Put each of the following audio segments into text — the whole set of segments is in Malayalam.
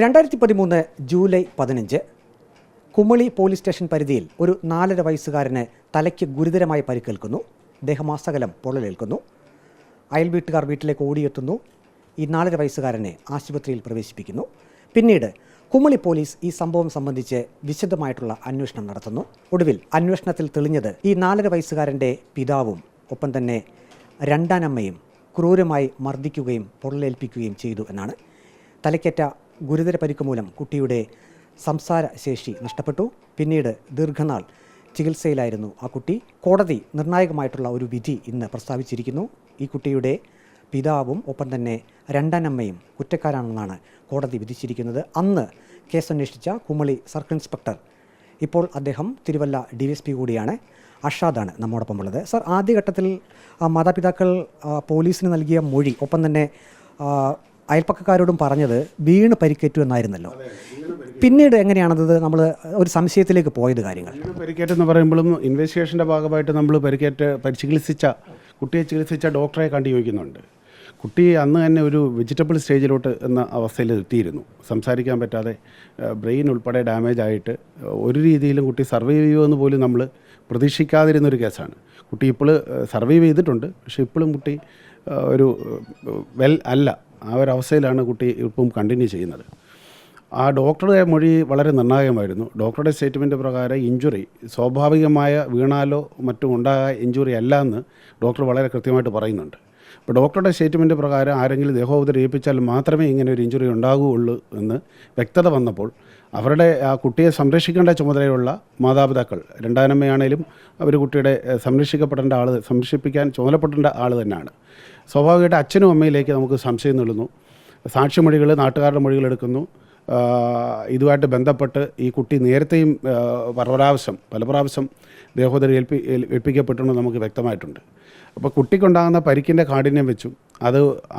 രണ്ടായിരത്തി പതിമൂന്ന് ജൂലൈ പതിനഞ്ച് കുമളി പോലീസ് സ്റ്റേഷൻ പരിധിയിൽ ഒരു നാലര വയസ്സുകാരന് തലയ്ക്ക് ഗുരുതരമായി പരിക്കേൽക്കുന്നു. ദേഹമാസകലം പൊള്ളലേൽക്കുന്നു. അയൽ വീട്ടുകാർ വീട്ടിലേക്ക് ഓടിയെത്തുന്നു. ഈ നാലര വയസ്സുകാരനെ ആശുപത്രിയിൽ പ്രവേശിപ്പിക്കുന്നു. പിന്നീട് കുമളി പോലീസ് ഈ സംഭവം സംബന്ധിച്ച് വിശദമായിട്ടുള്ള അന്വേഷണം നടത്തുന്നു. ഒടുവിൽ അന്വേഷണത്തിൽ തെളിഞ്ഞത് ഈ നാലര വയസ്സുകാരന്റെ പിതാവും ഒപ്പം തന്നെ രണ്ടാനമ്മയും ക്രൂരമായി മർദ്ദിക്കുകയും പൊള്ളലേൽപ്പിക്കുകയും ചെയ്തു എന്നാണ്. തലയ്ക്കേറ്റ ഗുരുതര പരിക്ക് മൂലം കുട്ടിയുടെ സംസാര ശേഷി നഷ്ടപ്പെട്ടു. പിന്നീട് ദീർഘനാൾ ചികിത്സയിലായിരുന്നു ആ കുട്ടി. കോടതി നിർണായകമായിട്ടുള്ള ഒരു വിധി ഇന്ന് പ്രസ്താവിച്ചിരിക്കുന്നു. ഈ കുട്ടിയുടെ പിതാവും ഒപ്പം തന്നെ രണ്ടാനമ്മയും കുറ്റക്കാരാണെന്നാണ് കോടതി വിധിച്ചിരിക്കുന്നത്. അന്ന് കേസന്വേഷിച്ച കുമളി സർക്കിൾ ഇൻസ്പെക്ടർ ഇപ്പോൾ അദ്ദേഹം തിരുവല്ല ഡി എസ് പി കൂടിയാണ്. അഷാദാണ് നമ്മോടൊപ്പം ഉള്ളത് സർ ആദ്യഘട്ടത്തിൽ മാതാപിതാക്കൾ പോലീസിന് നൽകിയ മൊഴി ഒപ്പം തന്നെ അയൽപ്പക്കക്കാരോടും പറഞ്ഞത് വീണ് പരിക്കേറ്റു എന്നായിരുന്നല്ലോ. പിന്നീട് എങ്ങനെയാണത്? നമ്മൾ ഒരു സംശയത്തിലേക്ക് പോയത് കാര്യങ്ങൾ. പരിക്കേറ്റെന്ന് പറയുമ്പോഴും ഇൻവെസ്റ്റിഗേഷന്റെ ഭാഗമായിട്ട് നമ്മൾ പരിക്കേറ്റ് പരി- ചികിത്സിച്ച കുട്ടിയെ ചികിത്സിച്ച ഡോക്ടറെ കണ്ടു ചോദിക്കുന്നുണ്ട് കുട്ടി അന്ന് തന്നെ ഒരു വെജിറ്റബിൾ സ്റ്റേജിലോട്ട് എന്ന അവസ്ഥയിൽ എത്തിയിരുന്നു. സംസാരിക്കാൻ പറ്റാതെ ബ്രെയിൻ ഉൾപ്പെടെ ഡാമേജ് ആയിട്ട് ഒരു രീതിയിലും കുട്ടി സർവൈവ് ചെയ്യുമെന്ന് പോലും നമ്മൾ പ്രതീക്ഷിക്കാതിരുന്നൊരു കേസാണ് കുട്ടി ഇപ്പോൾ സർവൈവ് ചെയ്തിട്ടുണ്ട്. പക്ഷേ ഇപ്പോഴും കുട്ടി ഒരു വെൽ അല്ല. ആ ഒരു അവസ്ഥയിലാണ് കുട്ടി ഇപ്പം കണ്ടിന്യൂ ചെയ്യുന്നത്. ആ ഡോക്ടറുടെ മൊഴി വളരെ നിർണായകമായിരുന്നു. ഡോക്ടറുടെ സ്റ്റേറ്റ്മെന്റ് പ്രകാരം ഇഞ്ചുറി സ്വാഭാവികമായ വീണാലോ മറ്റും ഉണ്ടായ ഇഞ്ചുറി അല്ല എന്ന് ഡോക്ടർ വളരെ കൃത്യമായിട്ട് പറയുന്നുണ്ട്. അപ്പോൾ ഡോക്ടറുടെ സ്റ്റേറ്റ്മെന്റ് പ്രകാരം ആരെങ്കിലും ദേഹോപദ്രം ഏൽപ്പിച്ചാൽ മാത്രമേ ഇങ്ങനെ ഒരു ഇഞ്ചുറി ഉണ്ടാകുകയുള്ളൂ എന്ന് വ്യക്തത വന്നപ്പോൾ അവരുടെ ആ കുട്ടിയെ സംരക്ഷിക്കേണ്ട ചുമതലയുള്ള മാതാപിതാക്കൾ രണ്ടാനമ്മയാണേലും അവർ കുട്ടിയുടെ സംരക്ഷിക്കപ്പെടേണ്ട ആൾ സംരക്ഷിപ്പിക്കാൻ ചുമതലപ്പെടേണ്ട ആൾ തന്നെയാണ്. സ്വാഭാവികമായിട്ട് അച്ഛനും അമ്മയിലേക്ക് നമുക്ക് സംശയം നൽകുന്നു സാക്ഷിമൊഴികൾ നാട്ടുകാരുടെ മൊഴികൾ എടുക്കുന്നു ഇതുമായിട്ട് ബന്ധപ്പെട്ട് ഈ കുട്ടി നേരത്തെയും ആ, പല പ്രാവശ്യം ദേഹോദരി ഏൽപ്പി ഏൽപ്പിക്കപ്പെട്ടുണ്ടെന്ന് നമുക്ക് വ്യക്തമായിട്ടുണ്ട്. അപ്പോൾ കുട്ടിക്കുണ്ടാകുന്ന പരിക്കിന്റെ കാഠിന്യം വെച്ചും അത്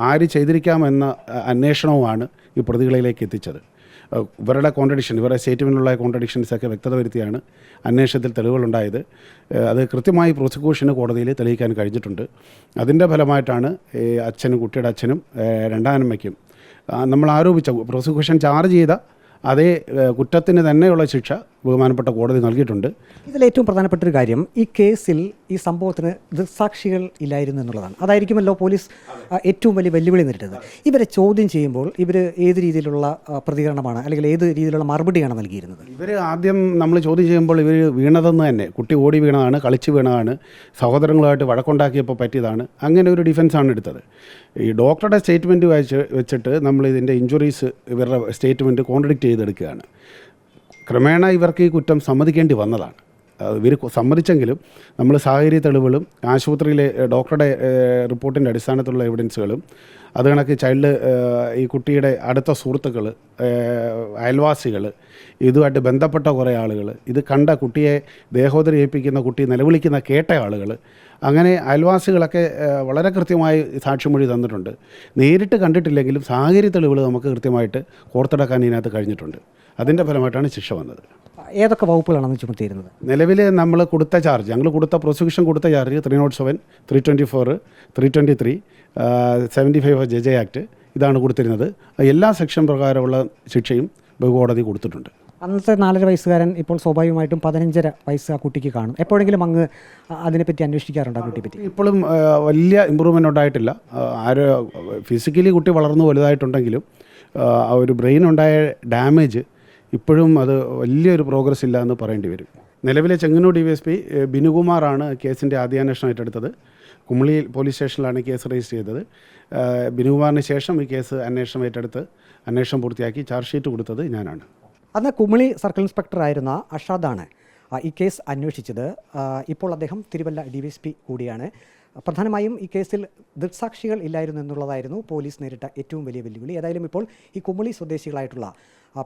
ആര് ചെയ്തിരിക്കാമെന്ന അന്വേഷണവുമാണ് ഈ പ്രതികളിലേക്ക് എത്തിച്ചത്. ഇവരുടെ കോൺട്രഡിക്ഷൻ ഇവരുടെ സ്റ്റേറ്റ്മെന്റിലുള്ള കോൺട്രഡിക്ഷൻസ് ഒക്കെ വ്യക്തത വരുത്തിയാണ് അന്വേഷണത്തിൽ തെളിവുകളുണ്ടായത്. അത് കൃത്യമായി പ്രോസിക്യൂഷന് കോടതിയിൽ തെളിയിക്കാൻ കഴിഞ്ഞിട്ടുണ്ട്. അതിന്റെ ഫലമായിട്ടാണ് അച്ഛനും കുട്ടിയുടെ അച്ഛനും രണ്ടാനമ്മയ്ക്കും നമ്മൾ ആരോപിച്ച പ്രോസിക്യൂഷൻ ചാർജ് ചെയ്ത അതേ കുറ്റത്തിന് തന്നെയുള്ള ശിക്ഷ ബഹുമാനപ്പെട്ട കോടതി നൽകിയിട്ടുണ്ട്. ഇതിൽ ഏറ്റവും പ്രധാനപ്പെട്ട ഒരു കാര്യം ഈ കേസിൽ ഈ സംഭവത്തിന് ദൃക്സാക്ഷികൾ ഇല്ലായിരുന്നു എന്നുള്ളതാണ്. അതായിരിക്കുമല്ലോ പോലീസ് ഏറ്റവും വലിയ വെല്ലുവിളി നേരിട്ടത്. ഇവരെ ചോദ്യം ചെയ്യുമ്പോൾ ഇവർ ഏത് രീതിയിലുള്ള പ്രതികരണമാണ് അല്ലെങ്കിൽ ഏത് രീതിയിലുള്ള മറുപടിയാണ് നൽകിയിരുന്നത്? ഇവർ ആദ്യം നമ്മൾ ചോദ്യം ചെയ്യുമ്പോൾ ഇവർ വീണതെന്ന് തന്നെ. കുട്ടി ഓടി വീണതാണ് കളിച്ച് വീണതാണ് സഹോദരങ്ങളുമായിട്ട് വഴക്കുണ്ടാക്കിയപ്പോൾ പറ്റിയതാണ്. അങ്ങനെ ഒരു ഡിഫൻസാണ് എടുത്തത്. ഈ ഡോക്ടറുടെ സ്റ്റേറ്റ്മെന്റ് വായിച്ച് വെച്ചിട്ട് നമ്മൾ ഇതിന്റെ ഇഞ്ചുറീസ് ഇവരുടെ സ്റ്റേറ്റ്മെന്റ് കോൺട്രഡിക്റ്റ് ചെയ്തെടുക്കുകയാണ്. ക്രമേണ ഇവർക്ക് ഈ കുറ്റം സമ്മതിക്കേണ്ടി വന്നതാണ്. ഇവർ സമ്മതിച്ചെങ്കിലും നമ്മൾ സാഹചര്യ തെളിവുകളും ആശുപത്രിയിലെ ഡോക്ടറുടെ റിപ്പോർട്ടിന്റെ അടിസ്ഥാനത്തിലുള്ള എവിഡൻസുകളും അത് കണക്ക് ചൈൽഡ് ഈ കുട്ടിയുടെ അടുത്ത സുഹൃത്തുക്കൾ അയൽവാസികൾ ഇതുമായിട്ട് ബന്ധപ്പെട്ട കുറേ ആളുകൾ ഇത് കണ്ട കുട്ടിയെ ദേഹോദരി ഏൽപ്പിക്കുന്ന കുട്ടി നിലവിളിക്കുന്ന കേട്ട ആളുകൾ അങ്ങനെ അയൽവാസികളൊക്കെ വളരെ കൃത്യമായി സാക്ഷിമൊഴി തന്നിട്ടുണ്ട്. നേരിട്ട് കണ്ടിട്ടില്ലെങ്കിലും സാഹചര്യ തെളിവുകൾ നമുക്ക് കൃത്യമായിട്ട് കോർത്തെടുക്കാൻ ഇതിനകത്ത് കഴിഞ്ഞിട്ടുണ്ട്. അതിന്റെ ഫലമായിട്ടാണ് ശിക്ഷ വന്നത്. ഏതൊക്കെ വകുപ്പുകളാണ് ചുമത്തിയിരുന്നത്? നിലവിൽ നമ്മൾ കൊടുത്ത ചാർജ് ഞങ്ങൾ കൊടുത്ത പ്രോസിക്യൂഷൻ കൊടുത്ത charge three naught seven three twenty four three twenty three seventy five J J act ഇതാണ് കൊടുത്തിരുന്നത്. എല്ലാ സെക്ഷൻ പ്രകാരമുള്ള ശിക്ഷയും ബഹുകോടതി കൊടുത്തിട്ടുണ്ട്. അന്നത്തെ നാലര വയസ്സുകാരൻ ഇപ്പോൾ സ്വാഭാവികമായിട്ടും പതിനഞ്ചര വയസ്സ് ആ കുട്ടിക്ക് കാണും. എപ്പോഴെങ്കിലും അങ്ങ് അതിനെപ്പറ്റി അന്വേഷിക്കാറുണ്ട് ആ കുട്ടിയെ പറ്റി ഇപ്പോഴും വലിയ ഇമ്പ്രൂവ്മെന്റ് ഉണ്ടായിട്ടില്ല. ആര് ഫിസിക്കലി കുട്ടി വളർന്നു വലുതായിട്ടുണ്ടെങ്കിലും ആ ഒരു ബ്രെയിൻ ഉണ്ടായ ഡാമേജ് ഇപ്പോഴും അത് വലിയൊരു പ്രോഗ്രസ് ഇല്ല എന്ന് പറയേണ്ടി വരും. നിലവിലെ Chengannur D V S P ബിനുകുമാറാണ് കേസിന്റെ ആദ്യാന്വേഷണം ഏറ്റെടുത്തത്. കുമളി പോലീസ് സ്റ്റേഷനിലാണ് കേസ് രജിസ്റ്റർ ചെയ്തത്. ബിനുകുമാറിന് ശേഷം ഈ കേസ് അന്വേഷണം ഏറ്റെടുത്ത് അന്വേഷണം പൂർത്തിയാക്കി ചാർജ് ഷീറ്റ് കൊടുത്തത് ഞാനാണ്. അന്ന് കുമളി സർക്കിൾ ഇൻസ്പെക്ടർ ആയിരുന്ന അഷാദാണ് ഈ കേസ് അന്വേഷിച്ചത് ഇപ്പോൾ അദ്ദേഹം Thiruvalla D V S P കൂടിയാണ്. പ്രധാനമായും ഈ കേസിൽ ദൃക്സാക്ഷികൾ ഇല്ലായിരുന്നു എന്നുള്ളതായിരുന്നു പോലീസ് നേരിട്ട ഏറ്റവും വലിയ വെല്ലുവിളി. ഏതായാലും ഇപ്പോൾ ഈ കുമളി സ്വദേശികളായിട്ടുള്ള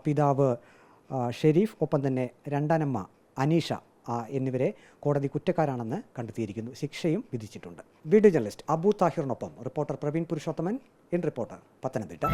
പിതാവ് ഷെരീഫ് ഒപ്പം തന്നെ രണ്ടാനമ്മ അനീഷ എന്നിവരെ കോടതി കുറ്റക്കാരാണെന്ന് കണ്ടെത്തിയിരിക്കുന്നു. ശിക്ഷയും വിധിച്ചിട്ടുണ്ട്. Video journalist Abu താഹിറിനൊപ്പം reporter Praveen Purushothaman in reporter Pathanamthitta.